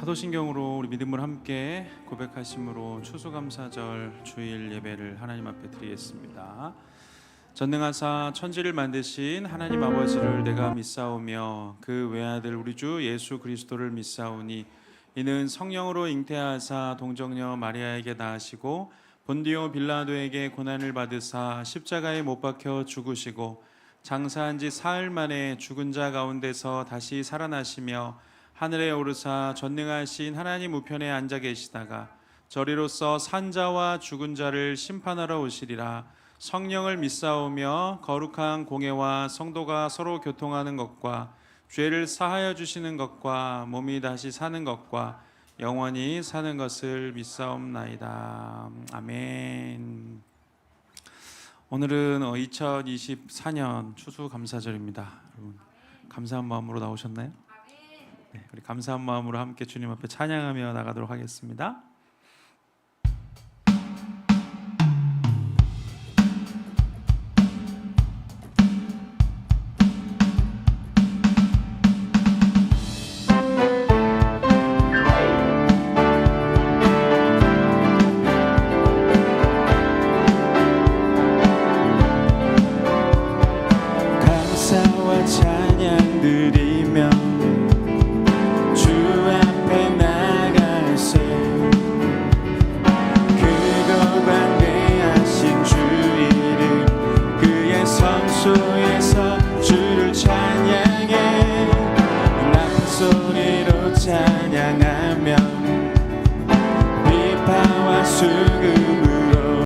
사도신경으로 우리 믿음을 함께 고백하심으로 추수감사절 주일 예배를 하나님 앞에 드리겠습니다. 전능하사 천지를 만드신 하나님 아버지를 내가 믿사오며 그 외아들 우리 주 예수 그리스도를 믿사오니 이는 성령으로 잉태하사 동정녀 마리아에게 낳으시고 본디오 빌라도에게 고난을 받으사 십자가에 못 박혀 죽으시고 장사한 지 사흘 만에 죽은 자 가운데서 다시 살아나시며 하늘에 오르사 전능하신 하나님 우편에 앉아 계시다가 저리로서 산자와 죽은 자를 심판하러 오시리라 성령을 믿사오며 거룩한 공예와 성도가 서로 교통하는 것과 죄를 사하여 주시는 것과 몸이 다시 사는 것과 영원히 사는 것을 믿사옵나이다. 아멘. 오늘은 2024년 추수 감사절입니다. 여러분 감사한 마음으로 나오셨나요? 네, 우리 감사한 마음으로 함께 주님 앞에 찬양하며 나가도록 하겠습니다. 감사와 찬양 드리 성소에서 주를 찬양해. 난 소리로 찬양하며